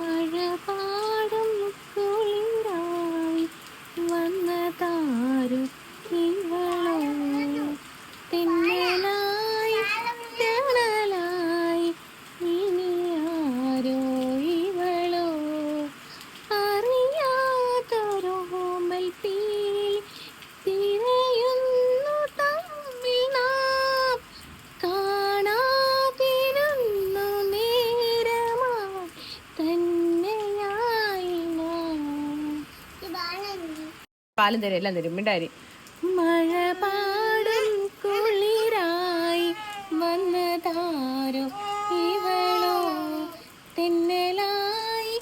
മഴ പാലും തരും എല്ലാം തരും. മിണ്ടാരി. മഴ പാടും കുളിരായി വന്നതാരോ ഇവളോ? തെന്നലായി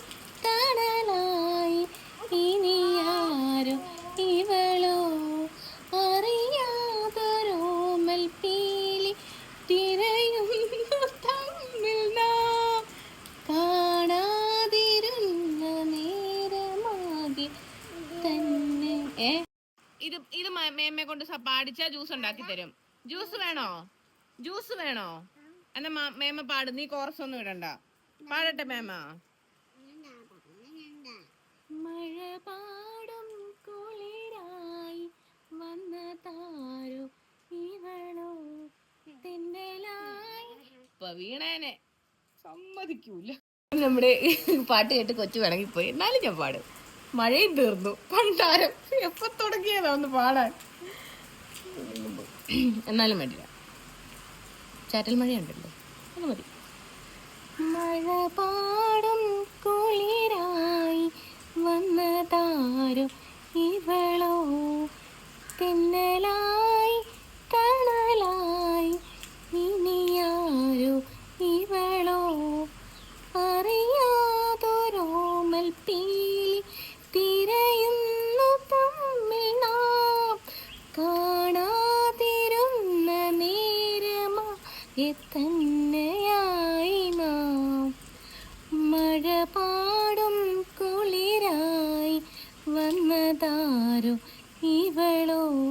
തണലായി ഇനിയാരോ ഇവളോ? അറിയാതൊരോമൽ പീലി തിരയും തമ്മിൽ നാം. കാണാതിരുന്ന നേരമാകെ തന്നെ ഏ? ഇത് ഇത് മേമ്മയെ കൊണ്ട് പാടിച്ച ജ്യൂസ് ഉണ്ടാക്കി തരും. ജ്യൂസ് വേണോ? ജ്യൂസ് വേണോ? എന്നാ മ- മേമ്മ പാട് നീ കോറസ് ഒന്നും ഇടണ്ട. പാടട്ടെ മേമ്മ മഴ പാടും കുളിരായി വന്നതാരോ ഇവളോ തെന്നലായി. ഇപ്പൊ വീണേനെ. സമ്മതിക്കൂല. നമ്മുടെ പാട്ട് കേട്ട് കൊച്ചു വിളങ്ങിപ്പോയി എന്നാലും ഞാൻ പാടും. മഴയും തീർന്നു. പണ്ടാരം. എപ്പൊ തുടങ്ങിയതാ ഒന്ന് പാടാൻ? എന്നാലും വേണ്ടില്ല ചാറ്റൽ മഴയുണ്ടല്ലോ. അത് മതി. മഴ പാടും കുളിരായി വന്നതാരോ ഇവളോ? തെന്നലായി തന്നെയായി നാം. മഴ പാടും കുളിരായി വന്നതാരോ ഇവളോ?